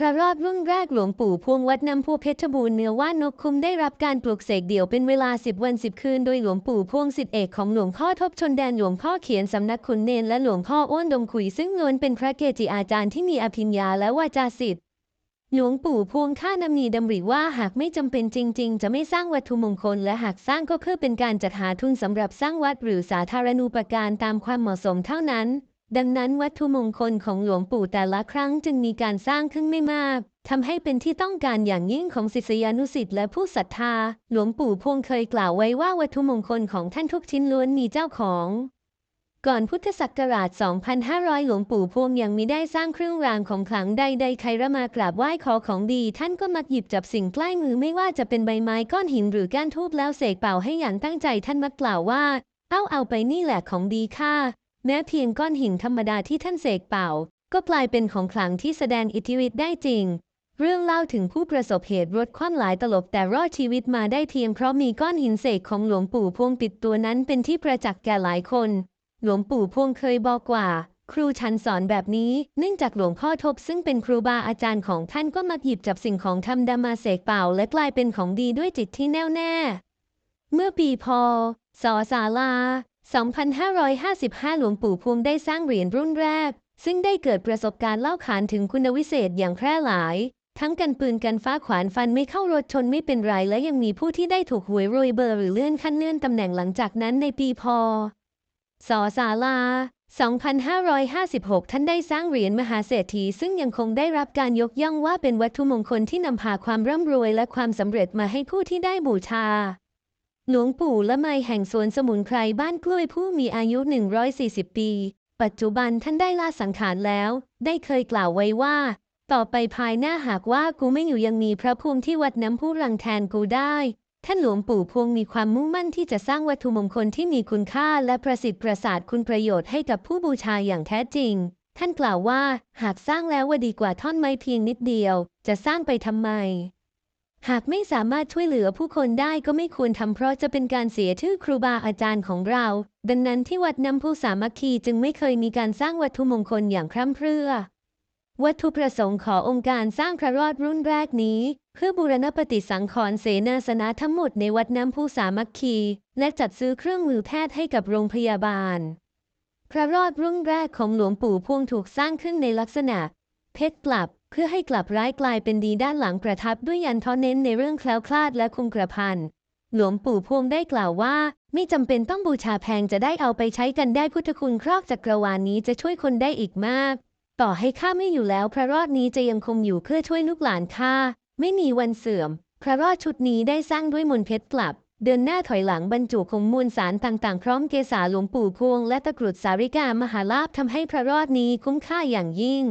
พระรอดรุ่นแรกหลวงปู่พวงวัดน้ำพุเพชรบูรณ์เนื้อว่านกคุ้มได้รับการปลูกเสกเดี่ยวเป็นเวลา 10 วัน 10 คืน โดยหลวงปู่พวงสิทธิเอกของหลวงพ่อทบชนแดนหลวงพ่อเขียนสำนักขุนเนนและหลวงพ่ออ้วนดงขุยซึ่งล้วนเป็นพระเกจิอาจารย์ที่มีอภิญญาและวาจาสิทธิ์หลวงปู่พวงข้านำนีดำริว่าหากไม่จำเป็นจริง ๆ จะไม่สร้างวัตถุมงคล และหากสร้างก็เพื่อเป็นการจัดหาทุนสำหรับสร้างวัดหรือสาธารณูปการตามความเหมาะสมเท่านั้น ดังนั้นวัตถุมงคลของหลวงปู่แต่ละครั้งจึงมีการสร้างขึ้นไม่มากทำให้เป็นที่ต้องการอย่างยิ่งของศิษยานุศิษย์และผู้ศรัทธา หลวงปู่พวงเคยกล่าวไว้ว่าวัตถุมงคลของท่านทุกชิ้นล้วนมีเจ้าของ ก่อนพุทธศักราช 2500 หลวงปู่พวงยังมิได้สร้างเครื่องรางของขลังใดๆใครมากราบไหว้ขอของดี ท่านก็มักหยิบจับสิ่งใกล้มือไม่ว่าจะเป็นใบไม้ก้อนหินหรือก้านทูบแล้วเสกเป่าให้อย่างตั้งใจท่านมักกล่าวว่า เอาเอาไปนี่แหละของดีค่ะ แม้เพียงก้อนหินธรรมดาที่ท่านเสกเป่า ก็กลายเป็นของขลังที่แสดงอิทธิฤทธิ์ได้จริง เรื่องเล่าถึงผู้ประสบเหตุรถคว่ำหลายตลบแต่รอดชีวิตมาได้เพียงเพราะมีก้อนหินเสกของหลวงปู่พวงติดตัวนั้นเป็นที่ประจักษ์แก่หลายคน หลวงปู่พวงเคยบอกว่า ครูชันสอนแบบนี้ เนื่องจากหลวงพ่อทบซึ่งเป็นครูบาอาจารย์ของท่านก็มักหยิบจับสิ่งของธรรมดามาเสกเป่า และกลายเป็นของดีด้วยจิตที่แน่วแน่ เมื่อปีพศศาลา 2555 หลวงปู่พวงได้สร้างเหรียญรุ่นแรก ซึ่งได้เกิดประสบการณ์เล่าขานถึงคุณวิเศษอย่างแพร่หลาย ทั้งกันปืนกันฟ้าขวานฟันไม่เข้ารถชนไม่เป็นไร และยังมีผู้ที่ได้ถูกหวยรวยเบอร์หรือเลื่อนขั้นเลื่อนตำแหน่งหลังจากนั้นในปีพศศาลา2556 ท่านได้สร้างเหรียญมหาเศรษฐี ซึ่งยังคงได้รับการยกย่องว่าเป็นวัตถุมงคลที่นำพาความร่ำรวยและความสำเร็จมาให้ผู้ที่ได้บูชา หลวงปู่ละไมแห่งสวนสมุนไพรบ้านกล้วยผู้มีอายุ 140 ปี ปัจจุบันท่านได้ลาสังขารแล้ว ได้เคยกล่าวไว้ว่า ต่อไปภายหน้าหากว่ากูไม่อยู่ยังมีพระภูมิที่วัดน้ำพุรังแทนกูได้ ท่านหลวงปู่พวงมีความมุ่งมั่นที่จะสร้างวัตถุมงคลที่มีคุณค่าและประสิทธิ์ประสาทคุณประโยชน์ให้กับผู้บูชาอย่างแท้จริง ท่านกล่าวว่าหากสร้างแล้วว่าดีกว่าท่อนไม้เพียงนิดเดียว จะสร้างไปทำไม หากไม่สามารถช่วยเหลือผู้คนได้ก็ไม่ควรทำเพราะจะเป็นการเสียชื่อครูบาอาจารย์ของเรา ดังนั้นที่วัดน้ำพุสามัคคีจึงไม่เคยมีการสร้างวัตถุมงคลอย่างคร่ำเพรื่อ วัตถุประสงค์ขององค์การสร้างพระรอดรุ่นแรกนี้ เพื่อบูรณปฏิสังขรณ์เสนาสนะทั้งหมดในวัดน้ำพุสามัคคี และจัดซื้อเครื่องมือแพทย์ให้กับโรงพยาบาล พระรอดรุ่นแรกของหลวงปู่พวงถูกสร้างขึ้นในลักษณะ เพชรกลับ เพื่อให้กลับร้ายกลายเป็นดีด้านหลังประทับด้วยยันท้อเน้นในเรื่องแคล้วคลาดและคงกระพันหลวงปู่พวงได้กล่าวว่า ไม่จำเป็นต้องบูชาแพงจะได้เอาไปใช้กันได้พุทธคุณครอบจักรวาลนี้จะช่วยคนได้อีกมาก ต่อให้ข้าไม่อยู่แล้ว พระรอดนี้จะยังคงอยู่เพื่อช่วยลูกหลานข้าไม่มีวันเสื่อม พระรอดชุดนี้ได้สร้างด้วยมนต์เพชรกลับ เดินหน้าถอยหลังบรรจุของมวลสารต่างๆ พร้อมเกษาหลวงปู่พวงและตะกรุดสาริกามหาลาภทำให้พระรอดนี้คุ้มค่าอย่างยิ่ง